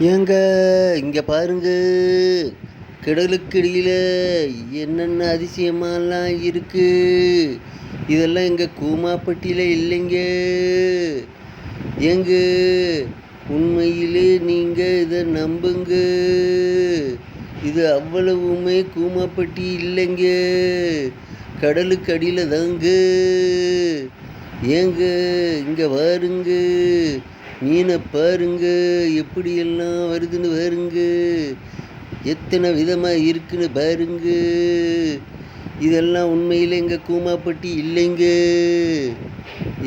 ஏங்க இங்கே பாருங்க. கடலுக்கடியில் என்னென்ன அதிசயமாலாம் இருக்கு? இதெல்லாம் எங்கள் கூமாப்பட்டியில் இல்லைங்க. ஏங்க உண்மையிலே நீங்கள் இதை நம்புங்க. இது அவ்வளவுமே கூமாப்பட்டி இல்லைங்க. கடலுக்கு அடியில் தாங்க. ஏங்க இங்கே பாருங்க. மீனை பாருங்க எப்படியெல்லாம் வருதுன்னு பாருங்க. எத்தனை விதமாக இருக்குன்னு பாருங்க. இதெல்லாம் உண்மையில் எங்கள் கூமாப்பட்டி இல்லைங்க.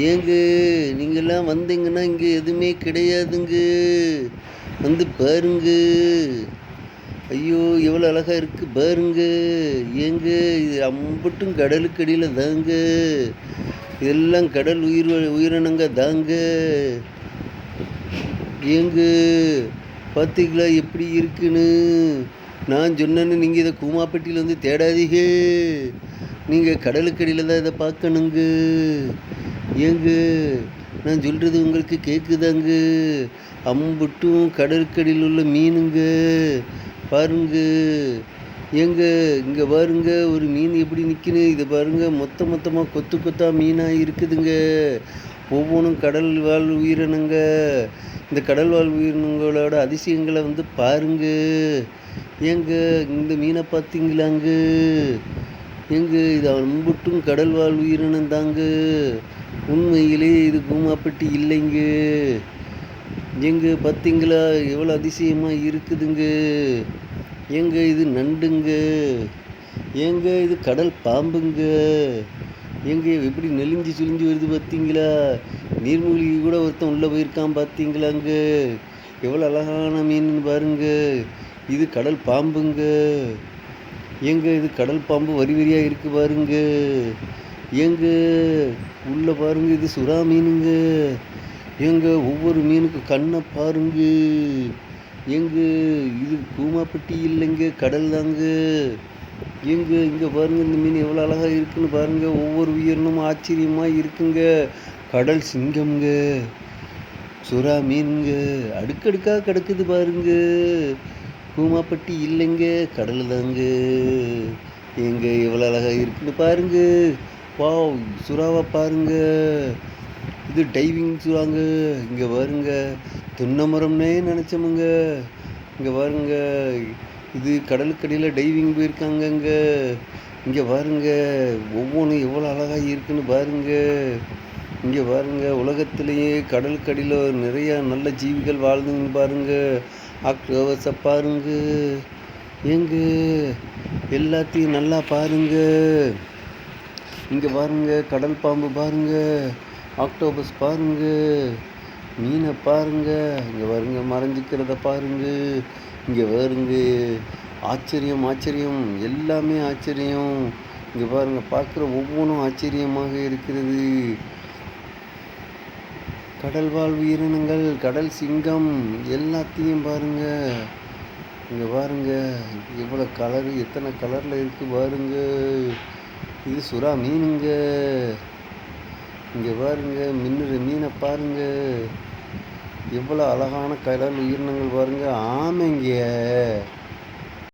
ஏங்க நீங்கள்லாம் வந்தீங்கன்னா இங்கே எதுவுமே கிடையாதுங்க. வந்து பாருங்க. ஐயோ எவ்வளோ அழகாக இருக்குது பாருங்க. ஏங்க இது அம்பட்டும் கடலுக்கு அடியில் தாங்க. இதெல்லாம் கடல் உயிர் உயிரினங்க தாங்க. ஏங்க பார்த்தீங்களா எப்படி இருக்குன்னு? நான் சொன்னேன்னு நீங்கள் இதை கூமாப்பட்டியில் வந்து தேடாதீங்க. நீங்கள் கடலுக்கடியில் தான் இதை பார்க்கணுங்க. ஏங்க நான் சொல்கிறது உங்களுக்கு கேட்குதாங்க அம்புட்டும் கடலுக்கடியில் உள்ள மீனுங்க. பாருங்க. ஏங்க இங்கே பாருங்க ஒரு மீன் எப்படி நிற்குன்னு இதை பாருங்க மொத்த மொத்தமாக கொத்து கொத்தா மீனாக இருக்குதுங்க. ஒவ்வொன்றும் கடல் வாழ் உயிரினங்க. இந்த கடல் வாழ் உயிரினங்களோட அதிசயங்களை வந்து பாருங்க. ஏங்க இந்த மீனை பார்த்தீங்களாங்க? ஏங்க இது அம்புட்டும் கடல் வாழ் உயிரினம் தாங்க உண்மையிலே இது பூமாப்பட்டி இல்லைங்க. ஏங்க பார்த்தீங்களா எவ்வளோ அதிசயமாக இருக்குதுங்க. ஏங்க இது நண்டுங்க? ஏங்க இது கடல் பாம்புங்க? ஏங்க எப்படி நெளிஞ்சு சுழிஞ்சு வருது பார்த்தீங்களா நீர்மூழ்கி கூட ஒருத்தன் உள்ளே போயிருக்கான் பார்த்தீங்களாங்க எவ்வளோ அழகான மீன் பாருங்க. இது கடல் பாம்புங்க. ஏங்க இது கடல் பாம்பு வரி வரியாக இருக்கு பாருங்க. ஏங்க உள்ளே பாருங்க இது சுறா மீனுங்க. ஏங்க ஒவ்வொரு மீனுக்கு கண்ணை பாருங்க. ஏங்க இது கூமாப்பட்டி இல்லைங்க கடல் தாங்க. ஏங்க இங்கே பாருங்க இந்த மீன் எவ்வளோ அழகாக இருக்குன்னு பாருங்க. ஒவ்வொரு உயிரினும் ஆச்சரியமாக இருக்குங்க. கடல் சிங்கம்ங்க. சுறா மீனுங்க. அடுக்கடுக்காக கிடக்குது பாருங்க. கூமாப்பட்டி இல்லைங்க கடல் தாங்க. எங்கே எவ்வளோ அழகாக இருக்குன்னு பாருங்க. வாவ் சுறாவை பாருங்க. இது டைவிங் சொல்லுவாங்க இங்கே பாருங்க. துன்னமரம்னே நினச்சோமுங்க. இங்கே பாருங்க. இது கடலுக்கடியில் டைவிங் போயிருக்காங்கங்க இங்கே. பாருங்க. ஒவ்வொன்றும் எவ்வளோ அழகாக இருக்குன்னு பாருங்க. இங்கே பாருங்க. உலகத்திலேயே கடலுக்கடியில் நிறையா நல்ல ஜீவிகள் வாழ்ந்துங்க பாருங்க. ஆக்டோவஸை பாருங்க. ஏங்க? எல்லாத்தையும் நல்லா பாருங்க. இங்கே பாருங்க. கடல் பாம்பு பாருங்க. ஆக்டோபஸ் பாருங்க. மீனை பாருங்க. இங்கே பாருங்க மறைஞ்சிக்கிறத பாருங்க. இங்கே பாருங்க ஆச்சரியம் ஆச்சரியம். எல்லாமே ஆச்சரியம். இங்கே பாருங்க பார்க்குற ஒவ்வொன்றும் ஆச்சரியமாக இருக்கிறது. கடல் வாழ் உயிரினங்கள் கடல் சிங்கம் எல்லாத்தையும் பாருங்க. இங்கே பாருங்க எவ்வளோ கலரு எத்தனை கலரில் இருக்குது பாருங்க. இது சுறா மீனுங்க. இங்கே பாருங்க மின்னுற மீனை பாருங்க. எவ்வளோ அழகான கடல் உயிரினங்கள் பாருங்க. ஆமைங்க.